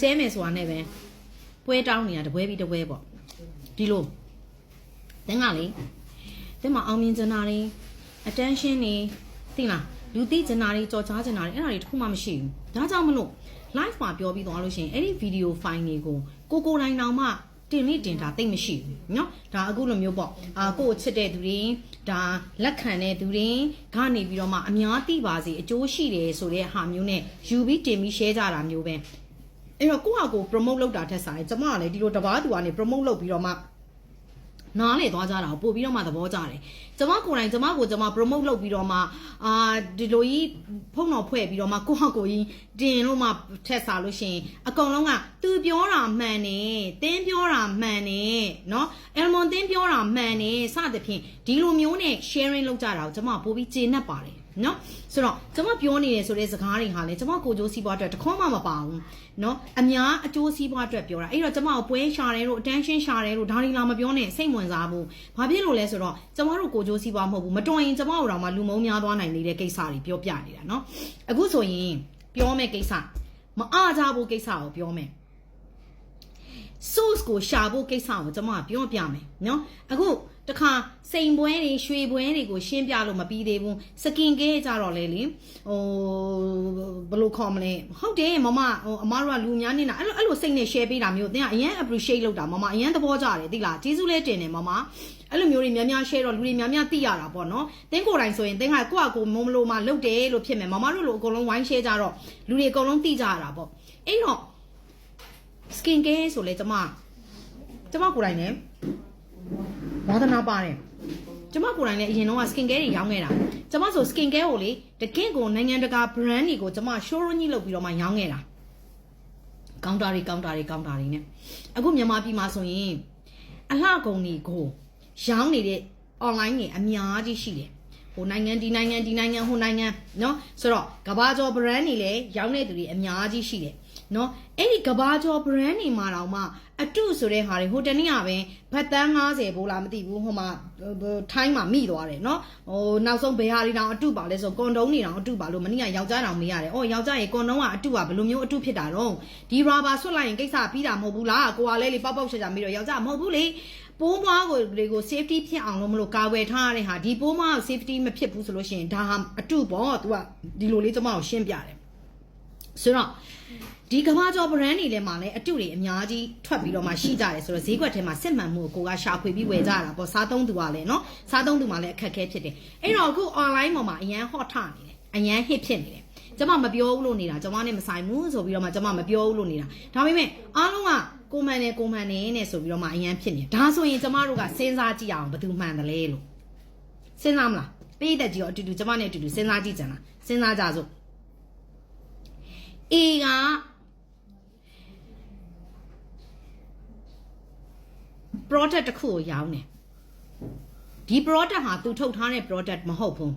ကျဲမယ်ဆိုတာနဲ့ပဲပွဲတောင်းနေတာတပွဲပြီးတပွဲပေါ့ဒီလိုတင်းကလေတင်းမအောင်မြင်ချင်တာတွေ attention တွေသိလားလူသိချင်တာတွေကြော်ကြားချင်တာတွေအဲ့ဒါတွေတစ်ခုမှမရှိဘူးဒါကြောင့်မလို့ live မှာပြောပြီးသွားလို့ရှိရင်အဲ့ဒီ video file တွေကိုကိုကိုတိုင်းတောင်မှ တင်လိတင်တာတိတ်မရှိဘူးเนาะဒါအခုလိုမျိုးပေါ့အာကိုကိုချစ်တဲ့သူတွေဒါလက်ခံတဲ့သူတွေကနေပြီးတော့မှအများသိပါစေအကျိုးရှိတယ်ဆိုတဲ့ဟာမျိုးနဲ့ယူပြီးတင်ပြီး share ကြတာမျိုးပဲအဲ့တော့ကိုယ့်ဟာကိုယ် promote လုပ်တာထက်ဆိုင်ကျမကလည်းဒီလိုတပားသူကနေ promote လုပ်ပြီးတော့မှ နားလေသွားကြတာကိုပို့ပြီးတော့မှသဘောကျတယ်။ကျမကိုယ်တိုင်ကျမကိုကျမ promote လုပ်ပြီးတော့မှအာဒီလိုကြီးဖုန်းတော်ဖွဲ့ပြီးတော့မှကိုယ့်ဟာကိုယ်ကြီးတင်လို့မှထက်စားလို့ရှိရင်အကုန်လုံးကသူပြောတာမှန်တယ်။တင်းပြောတာမှန်တယ်။နော်။ Elmon တင်းပြောတာမှန်တယ်စသဖြင့်ဒီလိုမျိုးနဲ့ sharing လုပ်ကြတာကိုကျမပို့ပြီးကျေနပ်ပါတယ်။ နော်ဆိုတော့ကျမပြောနေတယ်ဆိုတဲ့စကားတွေဟာလေကျမကိုကြိုးစီးပွားအတွက်တခွန်းမှမပါဘူးနော်အများအကျိုးစီးပွားအတွက်ပြောတာအဲ့တော့ကျမကိုပွဲရှာတယ်လို့ attention ရှာတယ်လို့ဒါတွေလာမပြောနဲ့စိတ်ဝင်စားဘူးဘာဖြစ်လို့လဲဆိုတော့ကျမတို့ကိုကြိုးစီးပွားမဟုတ်ဘူးမတော်ရင်ကျမတို့တော့မှလူမုံများသွားနိုင်နေတဲ့ကိစ္စတွေပြောပြနေတာနော်အခုဆိုရင်ပြောမယ့်ကိစ္စမအားကြဘူးကိစ္စကိုပြောမယ် source ကိုရှာဖို့ကိစ္စကိုကျွန်မကပြောပြမယ်နော်အခု တခါစိန်ပွဲတွေရွှေပွဲတွေကိုရှင်းပြလို့မပြီးသေးဘူးစကင်ကဲကြတော့လေလေဟိုဘယ်လိုခေါ်မလဲဟုတ်တယ်မမဟိုအမားတို့ကလူများနေတာအဲ့လိုအဲ့လိုစိတ်နဲ့ share ပေးတာမျိုးတင်ကအရင် appreciate လုပ်တာမမအရင်သဘောကျတယ်သိလားကျေးဇူးလဲတင်တယ်မမအဲ့လိုမျိုးတွေများများ share တော့လူတွေများများသိရတာပေါ့နော်တင်းကိုယ်တိုင်ဆိုရင်တင်းကကိုယ့်အကိုမုံမလို့မှလုပ်တယ်လို့ဖြစ်မယ်မမတို့လိုအကုန်လုံး wine share ကြတော့လူတွေအကုန်လုံးသိကြရတာပေါ့အဲ့တော့ skin care ဆိုလဲကျမကျမကိုယ်တိုင်လည်း ဝါသနာပါတယ်ကျမကိုယ်တိုင်လည်းအရင်တော့ skin care တွေရောင်းခဲ့တာကျမဆို skin care ကိုလေတကင့်ကိုနိုင်ငံတကာ brand တွေကိုကျမ showroom ကြီးလုပ်ပြီးတော့မှရောင်းခဲ့တာကောင်တာတွေကောင်တာတွေကောင်တာတွေနဲ့အခုမြန်မာပြည်မှာဆိုရင်အလှကုန်တွေကိုရောင်းနေတဲ့ online တွေအများကြီးရှိတယ်ဟိုနိုင်ငံဒီနိုင်ငံဒီနိုင်ငံဟိုနိုင်ငံเนาะဆိုတော့ကဘာကျော် brand တွေလည်းရောင်းနေသူတွေအများကြီးရှိတယ် เนาะအဲ့ဒီကဘာကျော် brand တွေမှာတောင်မှအတုဆိုတဲ့ဟာတွေဟိုတနေ့ကပဲဘတ်တန်း90ဘိုးလားမသိဘူးဟိုမှာထိုင်းမှာမိသွားတယ်เนาะဟိုနောက်ဆုံးဘယ်ဟာတွေတောင်အတုပါလဲဆိုကွန်ဒုံးတွေတောင်အတုပါလို့မနေ့ကယောက်ျားတောင်မေးရတယ်အော်ယောက်ျားရေကွန်ဒုံးကအတုပါဘယ်လိုမျိုးအတုဖြစ်တာတော့ဒီရာဘာဆွတ်လိုက်ရင်ကိစ္စပြီးတာမဟုတ်ဘူးလားကိုကလည်းလေပေါက်ပေါက်ချာချာပြီးတော့ယောက်ျားမဟုတ်ဘူးလေပိုးမွားကိုတွေကို safety ဖြစ်အောင်လို့မလို့ကာကွယ်ထားရတဲ့ဟာဒီပိုးမွားကို safety မဖြစ်ဘူးဆိုလို့ရှိရင်ဒါဟာအတုပေါ့ तू ကဒီလိုလေးကျွန်မကိုရှင်းပြတယ်ဆိုတော့ ဒီကမ္ဘာကျော် brand တွေလည်းမှာလည်းအတုတွေအများကြီးထွက်ပြီးတော့မှရှိကြတယ်ဆိုတော့ဈေးကွက်ထဲမှာစစ်မှန်မှုကိုကိုကရှာဖွေပြီးဝယ်ကြတာပေါ့စားသုံးသူကလည်းနော်စားသုံးသူမှလည်းအခက်အခဲဖြစ်တယ်အဲ့တော့အခု online ပေါ်မှာအရန် hot ထနေတယ်အရန် hit ဖြစ်နေတယ်ကျမမပြောဘူးလို့နေတာကျမနဲ့မဆိုင်ဘူးဆိုပြီးတော့မှကျမမပြောဘူးလို့နေတာဒါပေမဲ့အားလုံးကကိုမန်နဲ့ကိုမန်နဲ့နဲ့ဆိုပြီးတော့မှအရန်ဖြစ်နေဒါဆိုရင်ကျမတို့ကစဉ်းစားကြည့်အောင်ဘယ်သူမှန်တယ်လဲလို့စဉ်းစားမလားပေးတဲ့ကြီးရောအတူတူကျမနဲ့အတူတူစဉ်းစားကြည့်ကြလားစဉ်းစားကြစို့ A က product တစ်ခုကိုရောင်းတယ်ဒီ product ဟာသူထုတ်ထားတဲ့ product မဟုတ်ဘူး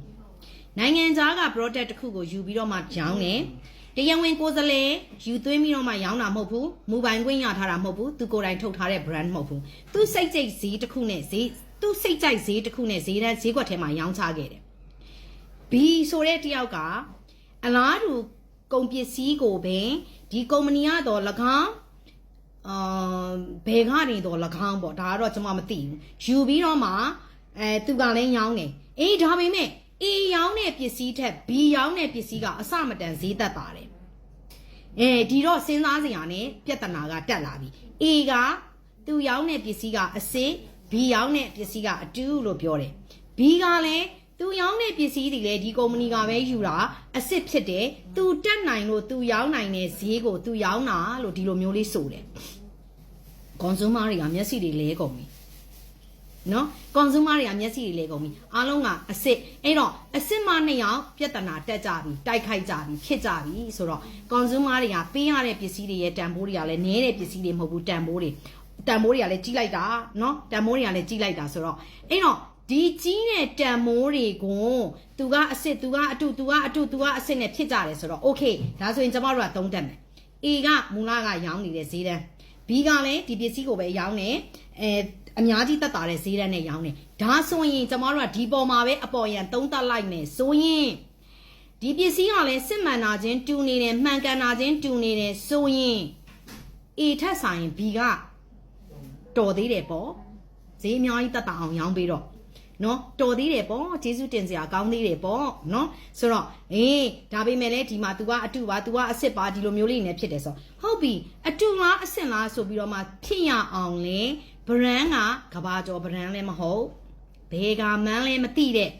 နိုင်ငံခြားက product တစ်ခုကိုယူပြီးတော့မှရောင်းတယ်တရားဝင်ကိုယ်စားလှယ်ယူသွင်းပြီးတော့မှရောင်းတာမဟုတ်ဘူးမူပိုင်ခွင့်ရထားတာမဟုတ်ဘူးသူကိုယ်တိုင်ထုတ်ထားတဲ့ brand မဟုတ်ဘူးသူစိတ်ကြိတ်ဈေးတစ်ခုနဲ့ဈေးသူစိတ်ကြိုက်ဈေးတစ်ခုနဲ့ဈေးတန်းဈေးကွက်ထဲမှာရောင်းချခဲ့တယ် B ဆိုတဲ့တယောက်ကအလားတူကုန်ပစ္စည်းကိုပဲဒီကုမ္ပဏီကတော့၎င်း အာဘယ်ကနေတော့၎င်းပေါ့ဒါကတော့ကျွန်မမသိဘူးယူပြီးတော့မှအဲသူကလည်းရောင်းတယ်အေးဒါပေမဲ့ A ရောင်းတဲ့ပစ္စည်းထက် B ရောင်းတဲ့ပစ္စည်းကအစမတန်ဈေးသက်ပါတယ်အဲဒီတော့စဉ်းစားစရာနဲ့ပြဿနာကတက်လာပြီ A ကသူရောင်းတဲ့ပစ္စည်းကအစစ် B ရောင်းတဲ့ပစ္စည်းကအတူလို့ပြောတယ် B ကလည်းသူရောင်းတဲ့ပစ္စည်းတွေလည်းဒီကုမ္ပဏီကပဲယူတာအစ်စ်ဖြစ်တယ်သူတက်နိုင်လို့သူရောင်းနိုင်တဲ့ဈေးကိုသူရောင်းတာလို့ဒီလိုမျိုးလေးဆိုတယ် consumer တွေကမျက်စိတွေလဲကုန်ပြီနော် consumer တွေကမျက်စိတွေလဲကုန်ပြီအားလုံးကအစ်စ်အဲ့တော့အစ်စ်မနှစ်ယောက်ပြဿနာတက်ကြပြီတိုက်ခိုက်ကြပြီဖြစ်ကြပြီဆိုတော့ consumer တွေကပေးရတဲ့ပစ္စည်းတွေရဲ့တန်ဖိုးတွေကလည်းနည်းတဲ့ပစ္စည်းတွေမဟုတ်ဘူးတန်ဖိုးတွေတန်ဖိုးတွေကလည်းကြီးလိုက်တာနော်တန်ဖိုးတွေကလည်းကြီးလိုက်တာဆိုတော့အဲ့တော့ဒီကြီးတဲ့တန်မိုးတွေကိုသူကအစ်စ်သူကအတုသူကအတုသူကအစ်စ်နဲ့ဖြစ်ကြတယ်ဆိုတော့ okay ဒါဆိုရင်ကျမတို့ကသုံးတတ်မယ် A ကမူလကရောင်းနေတဲ့ဈေးတန်း B ကလည်းဒီပစ္စည်းကိုပဲရောင်းတယ်အဲအများကြီးတက်တာတဲ့ဈေးတန်းနဲ့ရောင်းတယ်ဒါဆိုရင်ကျမတို့ကဒီပေါ်မှာပဲအပေါ်ရန်သုံးသပ်လိုက်မယ်ဆိုရင်ဒီပစ္စည်းကလည်းစစ်မှန်တာချင်းတူနေတယ်မှန်ကန်တာချင်းတူနေတယ်ဆိုရင် A ထက်ဆိုင်ရင် B ကတော်သေးတယ်ပေါ့ဈေးအများကြီးတက်တာအောင်ရောင်းပေးတော့ နော်တော်သေးတယ်ပေါ့ကျေးဇူးတင်စရာကောင်းသေးတယ်ပေါ့နော်ဆိုတော့အေးဒါပေမဲ့လည်းဒီမှာ तू ကအတုပါ तू ကအစ်စ်ပါဒီလိုမျိုးလေးနဲ့ဖြစ်တယ်ဆိုဟုတ်ပြီအတုလားအစ်စ်လားဆိုပြီးတော့မှဖြစ်ရအောင်လေ brand ကကဘာကျော် brand လည်းမဟုတ်ဘယ်ကမှန်းလည်းမသိတဲ့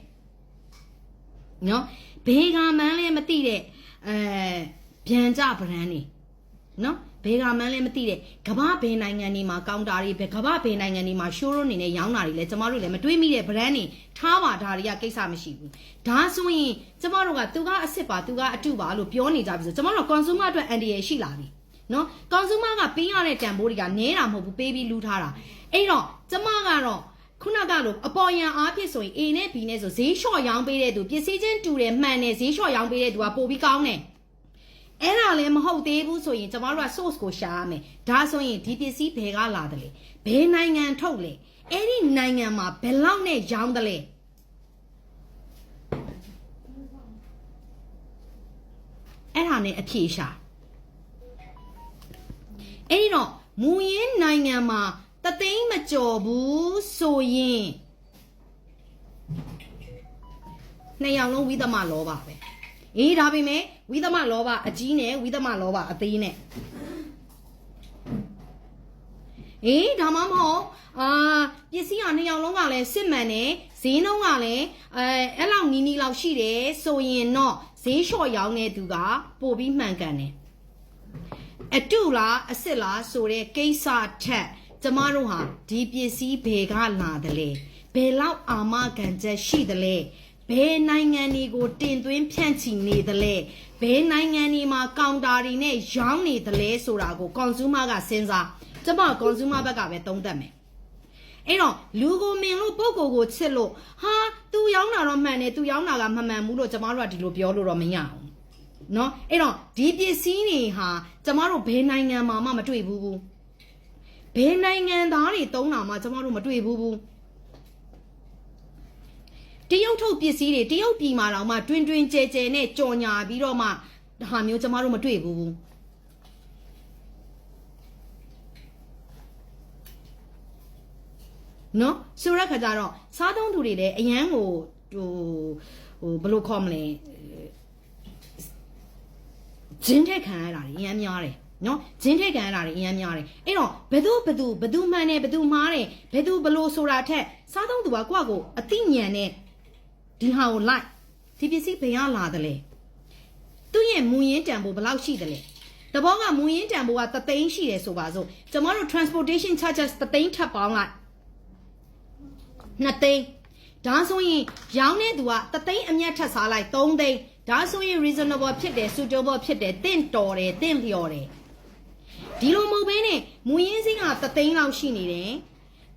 နော်ဘယ်ကမှန်းလည်းမသိတဲ့အဲဗျံကြ brand နေနော် ဘယ်ကမှန်းလည်းမသိတဲ့ကမ္ဘာဘယ်နိုင်ငံတွေမှာကောင်တာတွေဘယ်ကမ္ဘာဘယ်နိုင်ငံတွေမှာ showroom နေနဲ့ရောင်းတာတွေလဲကျမတို့လည်းမတွေးမိတဲ့ brand တွေထားပါဒါတွေကကိစ္စမရှိဘူးဒါဆိုရင်ကျမတို့ကသူကအစ်စ်ပါသူကအတုပါလို့ပြောနေကြပြီဆိုကျမတို့ consumer အတွက် NDA ရှိလာပြီနော် consumer ကပေးရတဲ့တန်ဖိုးတွေကနည်းတာမဟုတ်ဘူးပေးပြီးလူထားတာအဲ့တော့ကျမကတော့ခုနကလိုအပေါ်ယံအားဖြင့်ဆိုရင် A နဲ့ B နဲ့ဆိုဈေးလျှော့ရောင်းပေးတဲ့သူပစ္စည်းချင်းတူတယ်မှန်တယ်ဈေးလျှော့ရောင်းပေးတဲ့သူကပိုပြီးကောင်းတယ် အဲ့ဒါလည်းမဟုတ်သေးဘူးဆိုရင်ကျမတို့က source ကိုရှာရမယ်ဒါဆိုရင်ဒီပစ္စည်းဘယ်ကလာတယ်လဲဘယ်နိုင်ငံထုတ်လဲအဲ့ဒီနိုင်ငံမှာဘယ်လောက်နဲ့ရောင်းတယ်လဲအဲ့ဒါနဲ့အဖြေရှာအဲ့ဒီတော့မူရင်းနိုင်ငံမှာတသိန်းမကျော်ဘူးဆိုရင်နှစ်ယောက်လုံးဝိသမလောပါပဲ အေးဒါပေမဲ့ဝိသမလောဘအကြီးနဲ့ဝိသမလောဘအသေးနဲ့အေးဒါမှမဟုတ်အာပစ္စည်းကနှစ်ယောက်လုံးကလည်းစစ်မှန်တယ်ဈေးနှုန်းကလည်းအဲအဲ့လောက်နီးနီးလောက်ရှိတယ်ဆိုရင်တော့ဈေးလျှော့ရောင်းတဲ့သူကပိုပြီးမှန်ကန်တယ်အတုလားအစ်စ်လားဆိုတဲ့ကိစ္စထက်ကျမတို့ဟာဒီပစ္စည်းဘယ်ကလာတယ်လဲဘယ်လောက်အာမခံချက်ရှိတယ်လဲ ဘယ်နိုင်ငံတွေကိုတင်သွင်းဖြန့်ချီနေသလဲဘယ်နိုင်ငံတွေမှာကောင်တာတွေနဲ့ရောင်းနေသလဲဆိုတာကို consumer ကစဉ်းစားကျမ consumer ဘက်ကပဲသုံးသပ်မယ်အဲ့တော့လူကိုမင်လို့ပုံကိုယ်ကိုချစ်လို့ဟာ तू ရောင်းတာတော့မှန်တယ် तू ရောင်းတာကမမှန်ဘူးလို့ကျမတို့ကဒီလိုပြောလို့တော့မရအောင်เนาะအဲ့တော့ဒီပစ္စည်းတွေဟာကျမတို့ဘယ်နိုင်ငံမှာမှမတွေ့ဘူးဘူးဘယ်နိုင်ငံသားတွေတုံးတာမှကျမတို့မတွေ့ဘူးဘူး တရုတ်ထုတ်ပစ္စည်းတွေတရုတ်ပြည်မှာတော့မှတွင်တွင်ကြဲကြဲနဲ့ကြော်ညာပြီးတော့မှဒါဟာမျိုးကျမတို့မတွေ့ဘူးဘူးနော်ဆိုရက်ခါကြတော့စားသုံးသူတွေလည်းအရန်ကိုဟိုဟိုဘယ်လိုခေါ်မလဲဂျင်းထက်ခံရတာတွေအရန်များတယ်နော်ဂျင်းထက်ခံရတာတွေအရန်များတယ်အဲ့တော့ဘယ်သူဘယ်သူဘယ်သူမှန်တယ်ဘယ်သူမှားတယ်ဘယ်သူဘလို့ဆိုတာထက်စားသုံးသူကကိုယ့်ကိုအသိဉာဏ်နဲ့ ဒီဟာကိုလိုက်ဒီပစ္စည်းဘယ်ရလာတယ်လဲသူ့ရဲ့မူရင်းတန်ဖိုးဘယ်လောက်ရှိတယ်လဲတဘောကမူရင်းတန်ဖိုးကသသိန်းရှိတယ်ဆိုပါစို့ကျမတို့ transportation charges သသိန်းထပ်ပေါင်းလိုက်နှစ်သိန်းဒါဆိုရင်ရောင်းတဲ့သူကသသိန်းအမျက်ထပ်စားလိုက်3သိန်းဒါဆိုရင် reasonable ဖြစ်တယ် suitable ဖြစ်တယ်တင့်တော်တယ်တင့်လျော်တယ်ဒီလိုမဟုတ်ဘဲနဲ့မူရင်းစင်းကသသိန်းလောက်ရှိနေတယ်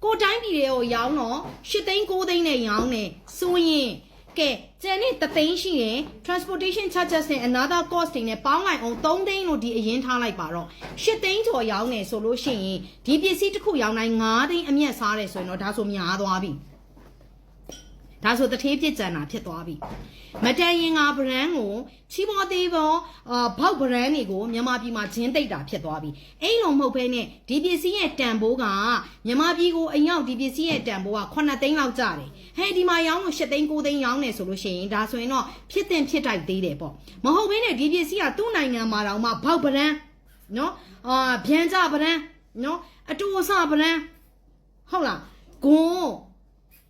ကိုတိုင်းပြည်တွေကိုရောင်းတော့8သိန်း9သိန်းနဲ့ရောင်းတယ်ဆိုရင် ကဲကျန်တဲ့သသိန်းရှိတယ် transportation charges နဲ့ another cost တွေနဲ့ပေါင်းလိုက်အောင်3သိန်းလို့ဒီအရင်ထားလိုက်ပါတော့8သိန်းကျော်ရောင်းနေဆိုလို့ရှိရင်ဒီပစ္စည်းတစ်ခုရောင်းတိုင်း9သိန်းအမျက်စားတယ်ဆိုရင်တော့ဒါဆိုများသွားပြီ ဒါဆိုတထေးပြစ်ကြံတာဖြစ်သွားပြီမတန်ရင်က brand ကိုချီးပေါ်သေးပေါ်အာဘောက် brand တွေကိုမြန်မာပြည်မှာဂျင်းသိပ်တာဖြစ်သွားပြီအဲ့လိုမဟုတ်ဘဲနဲ့ဒီပစ္စည်းရဲ့တန်ဖိုးကမြန်မာပြည်ကိုအရောက်ဒီပစ္စည်းရဲ့တန်ဖိုးက9သိန်းလောက်ကျတယ်ဟဲ့ဒီမှာရောင်းလို့10သိန်း9သိန်းရောင်းနေဆိုလို့ရှိရင်ဒါဆိုရင်တော့ဖြစ်တင်ဖြစ်တိုက်သေးတယ်ပေါ့မဟုတ်ဘဲနဲ့ဒီပစ္စည်းကသူ့နိုင်ငံမှာတောင်မှဘောက် brand နော်အာဗျံကြ brand နော်အတူအဆ brand ဟုတ်လားဂွန်း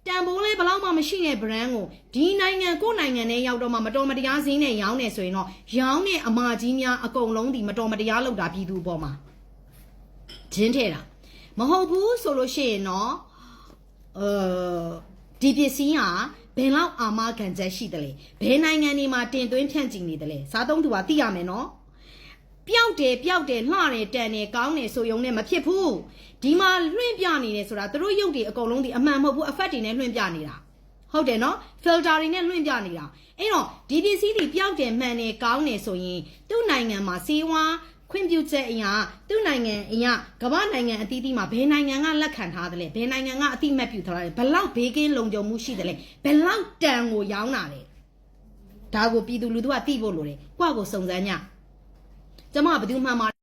တန်ဖိုးလေးဘလောက်မှမရှိတဲ့ brand ကိုဒီနိုင်ငံကိုယ့်နိုင်ငံနဲ့ရောက်တော့မှမတော်မတရားဈေးနဲ့ရောင်းနေဆိုရင်တော့ရောင်းတဲ့အမကြီးများအကုန်လုံးဒီမတော်မတရားလုပ်တာပြည်သူပေါ်မှာဂျင်းထဲတာမဟုတ်ဘူးဆိုလို့ရှိရင်တော့အဲဒီပစ္စည်းဟာဘယ်လောက်အာမခံချက်ရှိတယ်လဲဘယ်နိုင်ငံတွေမှာတင်သွင်းဖြန့်ကျင်နေတယ်လဲစားသုံးသူကသိရမယ်နော် ပျောက်တယ်ပျောက်တယ်လှတယ်တန်တယ်ကောင်းတယ်ဆိုယုံနဲ့မဖြစ်ဘူးဒီမှာလွှင့်ပြနေတယ်ဆိုတာသူတို့ရုပ်တွေအကုန်လုံးဒီအမှန်မဟုတ်ဘူး effect တွေနဲ့လွှင့်ပြနေတာဟုတ်တယ်နော် filter တွေနဲ့လွှင့်ပြနေတာအဲ့တော့ဒီပစ္စည်းတွေပျောက်တယ်မှန်တယ်ကောင်းတယ်ဆိုရင်သူ့နိုင်ငံမှာစီးဝါခွင့်ပြုချက်အရာသူ့နိုင်ငံအရာကမ္ဘာနိုင်ငံအသီးသီးမှာဘယ်နိုင်ငံကလက်ခံထားတယ်လဲဘယ်နိုင်ငံကအတိမတ်ပြုထားတယ်ဘယ်လောက်ဘေးကင်းလုံခြုံမှုရှိတယ်လဲဘယ်လောက်တန်ကိုရောင်းတာလဲဒါကိုပြည်သူလူထုကသိဖို့လိုတယ်ကိုယ့်ကိုစုံစမ်းညကျ 咱妈不丢妈妈